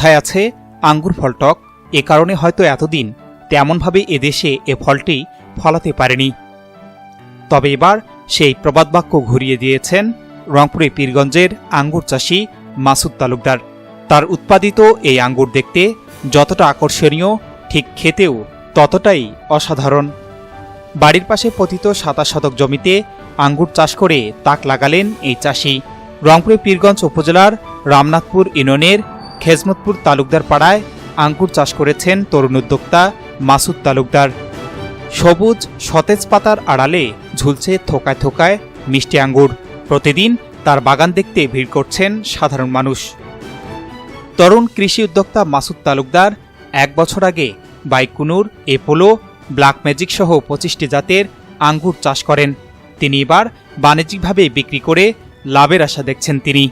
কথায় আছে, আঙ্গুর ফল টক। এ কারণে হয়তো এতদিন তেমনভাবে এদেশে এ ফলটি ফলাতে পারেনি। তবে এবার সেই প্রবাদবাক্য ঘুরিয়ে দিয়েছেন রংপুরে পীরগঞ্জের আঙ্গুর চাষি মাসুদ তালুকদার। তার উৎপাদিত এই আঙ্গুর দেখতে যতটা আকর্ষণীয়, ঠিক খেতেও ততটাই অসাধারণ। বাড়ির পাশে পতিত সাতাশ শতক জমিতে আঙ্গুর চাষ করে তাক লাগালেন এই চাষি। রংপুরে পীরগঞ্জ উপজেলার রামনাথপুর ইউনিয়নের খেজমতপুর তালুকদার পাড়ায় আঙ্গুর চাষ করেছেন তরুণ উদ্যোক্তা মাসুদ তালুকদার। সবুজ, সতেজ পাতার আড়ালে ঝুলছে থোকায় থোকায় মিষ্টি আঙ্গুর। প্রতিদিন তার বাগান দেখতে ভিড় করছেন সাধারণ মানুষ। তরুণ কৃষি উদ্যোক্তা মাসুদ তালুকদার এক বছর আগে বাইকুনুর, এপোলো, ব্ল্যাক ম্যাজিক সহ পঁচিশটি জাতের আঙ্গুর চাষ করেন। তিনি এবার বাণিজ্যিকভাবে বিক্রি করে লাভের আশা দেখছেন তিনি।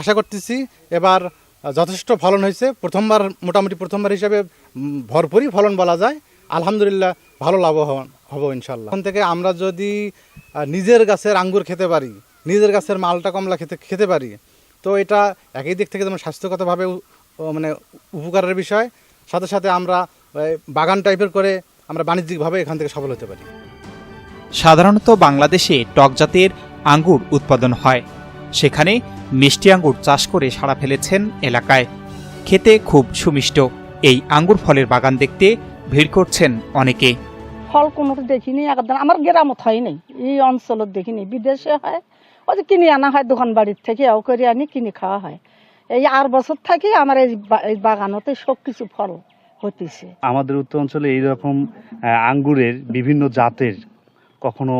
আশা করতেছি এবার যথেষ্ট ফলন হয়েছে। প্রথমবার, মোটামুটি প্রথমবার হিসাবে ভরপুরই ফলন বলা যায়। আলহামদুলিল্লাহ ভালো লাভবান হব ইনশাল্লাহ এখন থেকে আমরা যদি নিজের গাছের আঙ্গুর খেতে পারি, নিজের গাছের মালটা কমলা খেতে খেতে পারি, তো এটা একই দিক থেকে যেমন স্বাস্থ্যগতভাবে মানে উপকারের বিষয়, সাথে সাথে আমরা বাগান টাইপের করে আমরা বাণিজ্যিকভাবে এখান থেকে সফল হতে পারি। সাধারণত বাংলাদেশে টক জাতের আঙ্গুর উৎপাদন হয়। সেখানে মিষ্টি আঙ্গুর চাষ করে সাড়া ফেলেছেন এলাকায়। খেতে খুব সুমিষ্ট। এই আঙ্গুর ফলের বাগান দেখতে ভিড় করছেন অনেকে। ফল কোনো দেখিনি একদম আমার গ্রামত হয় নাই। এই অঞ্চলত দেখিনি বিদেশে হয়। ওই যে কিনে আনা হয় দোকান বাড়ির থেকে ও করে আনি কিনে খাওয়া হয়। এই আর বছর থেকে আমার এই এই বাগানতে সব কিছু ফল হতেছে আমাদের উত্তর অঞ্চলে এইরকম আঙ্গুরের বিভিন্ন জাতের কখনো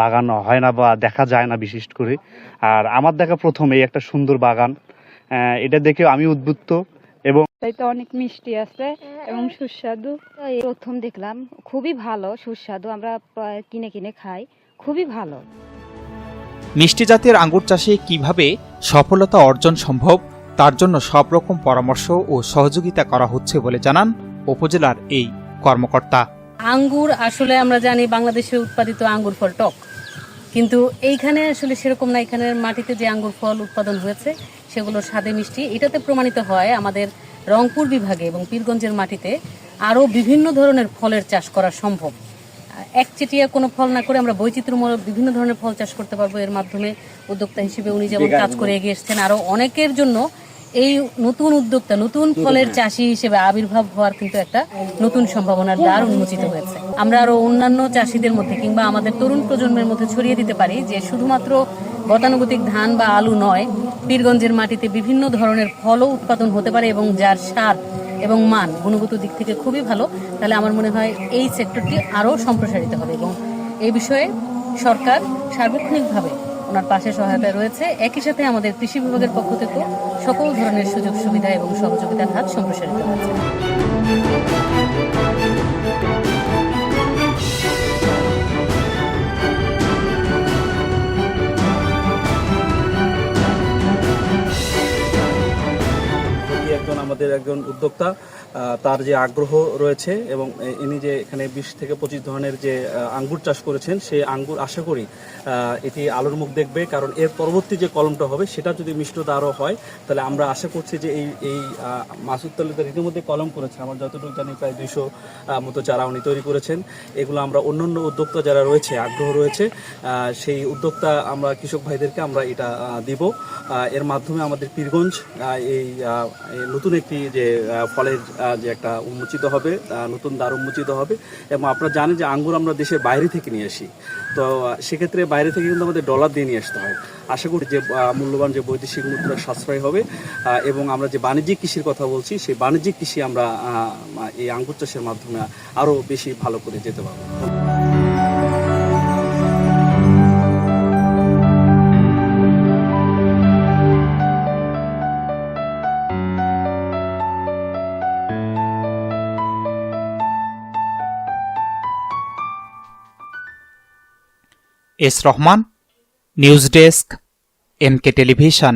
বাগান হয় না বা দেখা যায় না বিশেষ করে। আর আমার দেখা প্রথম এই একটা সুন্দর বাগান এটা দেখে আমি উদ্বুদ্ধ এবং তাইতে অনেক মিষ্টি আছে এবং সুস্বাদু। প্রথম দেখলাম খুবই ভালো সুস্বাদু আমরা প্রায় কিনে কিনে খাই খুবই ভালো। মিষ্টি জাতের আঙ্গুর চাষে কীভাবে সফলতা অর্জন সম্ভব তার জন্য সব রকম পরামর্শ ও সহযোগিতা করা হচ্ছে বলে জানান উপজেলার এই কর্মকর্তা। আঙ্গুর আসলে আমরা জানি বাংলাদেশে উৎপাদিত আঙ্গুর ফল টক। কিন্তু এইখানে আসলে সেরকম না এখানের মাটিতে যে আঙ্গুর ফল উৎপাদন হয়েছে সেগুলো স্বাদে মিষ্টি। এটাতে প্রমাণিত হয় আমাদের রংপুর বিভাগে এবং পীরগঞ্জের মাটিতে আরও বিভিন্ন ধরনের ফলের চাষ করা সম্ভব। একচেটিয়া কোনো ফল না করে আমরা বৈচিত্র্যমূলক বিভিন্ন ধরনের ফল চাষ করতে পারব। এর মাধ্যমে উদ্যোক্তা হিসেবে উনি যেমন কাজ করে এগিয়ে এসছেন আরও অনেকের জন্য এই নতুন উদ্যোক্তা নতুন ফলের চাষি হিসেবে আবির্ভাব হওয়ার কিন্তু একটা নতুন সম্ভাবনার দ্বার উন্মোচিত হয়েছে। আমরা আরও অন্যান্য চাষিদের মধ্যে কিংবা আমাদের তরুণ প্রজন্মের মধ্যে ছড়িয়ে দিতে পারি যে শুধুমাত্র গতানুগতিক ধান বা আলু নয় পীরগঞ্জের মাটিতে বিভিন্ন ধরনের ফলও উৎপাদন হতে পারে এবং যার স্বাদ এবং মান গুণগত দিক থেকে খুবই ভালো তাহলে আমার মনে হয় এই সেক্টরটি আরও সম্প্রসারিত হবে এবং এই বিষয়ে সরকার সার্বক্ষণিকভাবে ওনার পাশে সহায়তা রয়েছে। একই সাথে আমাদের কৃষি বিভাগের পক্ষ থেকে সকল ধরনের সুযোগ সুবিধা এবং সহযোগিতার হাত সম্প্রসারিত হয়েছে। আমাদের একজন উদ্যোক্তা। তার যে আগ্রহ রয়েছে এবং ইনি যে এখানে বিশ থেকে পঁচিশ ধরনের যে আঙ্গুর চাষ করেছেন সেই আঙ্গুর আশা করি এটি আলোর মুখ দেখবে। কারণ এর পরবর্তী যে কলমটা হবে সেটা যদি মিষ্টতা আরও হয় তাহলে আমরা আশা করছি যে এই এই আহ, মাসুদ তালুকদার ইতিমধ্যে কলম করেছে। আমার যতটুকু জানি প্রায় দুইশো মতো চারা উনি তৈরি করেছেন। এগুলো আমরা অন্যান্য উদ্যোক্তা যারা রয়েছে আগ্রহ রয়েছে সেই উদ্যোক্তা আমরা কৃষক ভাইদেরকে আমরা এটা দিব। এর মাধ্যমে আমাদের পীরগঞ্জ এই নতুন একটি যে ফলের যে একটা উন্মোচিত হবে নতুন দ্বার উন্মোচিত হবে এবং আপনারা জানেন যে আঙ্গুর আমরা দেশের বাইরে থেকে নিয়ে আসি। তো সেক্ষেত্রে বাইরে থেকে কিন্তু আমাদের ডলার দিয়ে নিয়ে আসতে হয়। আশা করি যে মূল্যবান যে বৈদেশিক মুদ্রা সাশ্রয় হবে এবং আমরা যে বাণিজ্যিক কৃষির কথা বলছি, সেই বাণিজ্যিক কৃষি আমরা এই আঙ্গুর চাষের মাধ্যমে আরও বেশি ভালো করে যেতে পারব। S Rahman news desk MK television.